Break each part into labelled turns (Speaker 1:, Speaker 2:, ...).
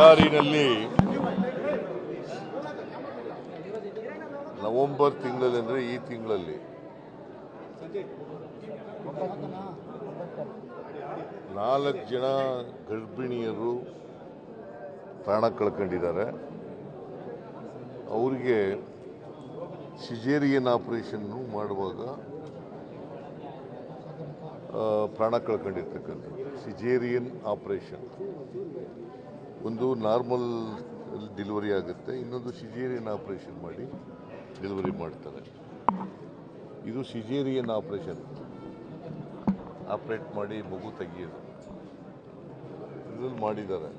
Speaker 1: ಬಳ್ಳಾರಿನಲ್ಲಿ November ತಿಂಗಳಲ್ಲಿ ಅಂದರೆ ಈ ತಿಂಗಳಲ್ಲಿ. ನಾಲ್ಕು ಜನ ಗರ್ಭಿಣಿಯರು ಪ್ರಾಣ ಕಳ್ಕೊಂಡಿದ್ದಾರೆ. ಅವರಿಗೆ ಸಿಜೇರಿಯನ್ ಆಪರೇಷನ್ನು ಮಾಡುವಾಗ ಪ್ರಾಣ ಕಳ್ಕೊಂಡಿರ್ತಕ್ಕಂಥದ್ದು. ಸಿಜೇರಿಯನ್ ಆಪರೇಷನ್ ಒಂದು ನಾರ್ಮಲ್ ಡೆಲಿವರಿ ಆಗುತ್ತೆ. ಇನ್ನೊಂದು ಸಿಜೇರಿಯನ್ ಆಪರೇಷನ್ ಮಾಡಿ ಡೆಲಿವರಿ ಮಾಡ್ತಾರೆ. ಇದು ಸಿಜೇರಿಯನ್ ಆಪರೇಷನ್ ಆಪರೇಟ್ ಮಾಡಿ ಮಗು ತೆಗಿಯೋದು. ಇದರಲ್ಲಿ ಮಾಡಿದ್ದಾರೆ.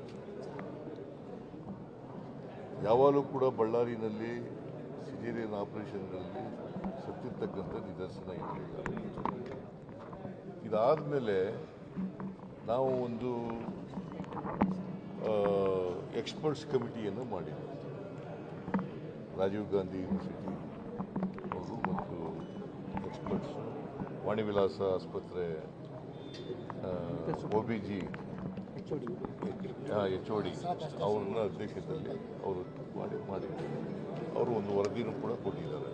Speaker 1: ಯಾವಾಗಲೂ ಕೂಡ ಬಳ್ಳಾರಿನಲ್ಲಿ ಸಿಜೇರಿಯನ್ ಆಪರೇಷನ್ಗಳಲ್ಲಿ ಸತ್ತಿರ್ತಕ್ಕಂಥ ನಿದರ್ಶನ ಇರಲಿಲ್ಲ ಇದಾದಮೇಲೆ ನಾವು ಒಂದು ಎಕ್ಸ್ಪರ್ಟ್ಸ್ ಕಮಿಟಿಯನ್ನು ಮಾಡಿದ್ವಿ ರಾಜೀವ್ ಗಾಂಧಿ ಯೂನಿವರ್ಸಿಟಿ ಅವರು ಮತ್ತು ಎಕ್ಸ್ಪರ್ಟ್ಸ್ ವಾಣಿವಿಲಾಸ ಆಸ್ಪತ್ರೆ O B G H O D ಅವ್ರನ್ನ ಅಧ್ಯಕ್ಷತೆಯಲ್ಲಿ ಅವರು ಮಾಡಿ ಮಾಡಿದ್ದಾರೆ ಅವರು ಒಂದು ವರದಿನೂ ಕೂಡ ಕೊಟ್ಟಿದ್ದಾರೆ.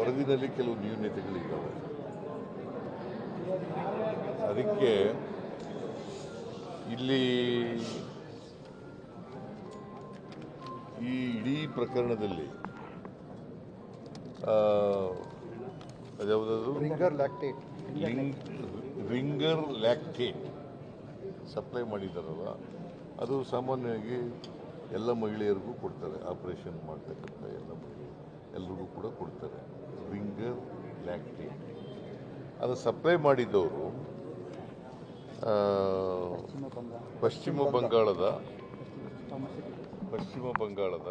Speaker 1: ವರದಿನಲ್ಲಿ ಕೆಲವು ನ್ಯೂನತೆಗಳಿದ್ದಾವೆ. ಅದಕ್ಕೆ ಇಲ್ಲಿ ಈ ಇಡೀ ಪ್ರಕರಣದಲ್ಲಿ ಆ,
Speaker 2: Ringer lactate
Speaker 1: Ringer lactate supply ಮಾಡಿದಾರಲ್ಲ ಅದು ಸಾಮಾನ್ಯವಾಗಿ ಎಲ್ಲ ಮಹಿಳೆಯರಿಗೂ ಕೊಡ್ತಾರೆ. ಆಪರೇಷನ್ ಮಾಡ್ತಕ್ಕಂಥ ಎಲ್ಲ ಮಹಿಳೆಯರು ಎಲ್ರಿಗೂ ಕೂಡ ಕೊಡ್ತಾರೆ. ರಿಂಗರ್ ಲ್ಯಾಕ್ಟೇಟ್ ಅದು ಸಪ್ಲೈ ಮಾಡಿದವರು ಪಶ್ಚಿಮ ಬಂಗಾಳದ ಪಶ್ಚಿಮ ಬಂಗಾಳದ